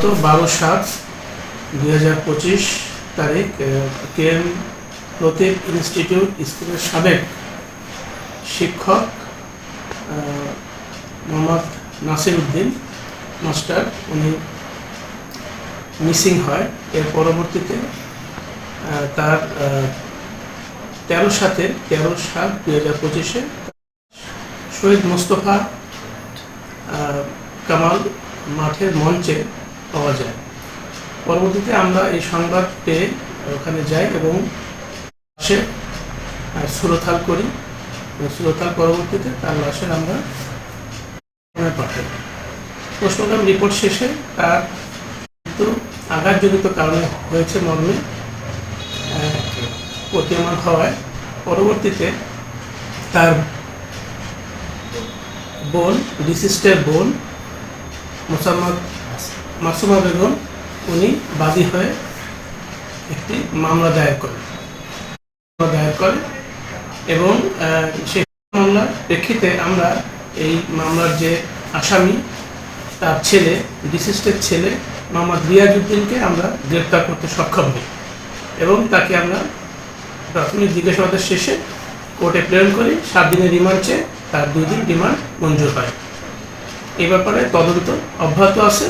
গত বারো সাত দুই হাজার পঁচিশ তারিখ কে এম প্রতীক ইনস্টিটিউট স্কুলের সাবেক শিক্ষক মোহাম্মদ নাসির উদ্দিন, মাস্টার। উনি মিসিং হয়। এর পরবর্তীতে তার তেরো সাথে তেরো সাত দুই হাজার পঁচিশে শহীদ মোস্তফা কামাল মাঠের মঞ্চে পাওয়া যায়। পরবর্তীতে আমরা এই সংবাদ পেয়ে ওখানে যাই এবং সে সুরথাল করি। সুরথাল পরবর্তীতে তার লাশের আমরা পাঠাই। পোস্টমর্টম রিপোর্ট শেষে তার কিন্তু আঘাতজনিত কারণে হয়েছে মর্মে প্রতীয়মান হওয়ায়। পরবর্তীতে তার বোন ডিসিস্টের বোন, মোসাম্মদ মাসুমা বেগম, উনি বাদী হয়ে একটি মামলা দায়ের করেন। দায়ের করে এবং সেই মামলার প্রেক্ষিতে আমরা এই মামলার যে আসামি, তার ছেলে ডিসিস্টের ছেলে মোহাম্মদ রিয়াজউদ্দিনকে আমরা গ্রেপ্তার করতে সক্ষম হই এবং তাকে আমরা প্রাথমিক জিজ্ঞাসাবাদের শেষে কোর্টে প্রেরণ করি, সাত দিনের রিমান্ড চেয়ে তার দুই দিন রিমান্ড মঞ্জুর হয়। এ ব্যাপারে তদন্ত অব্যাহত আছে।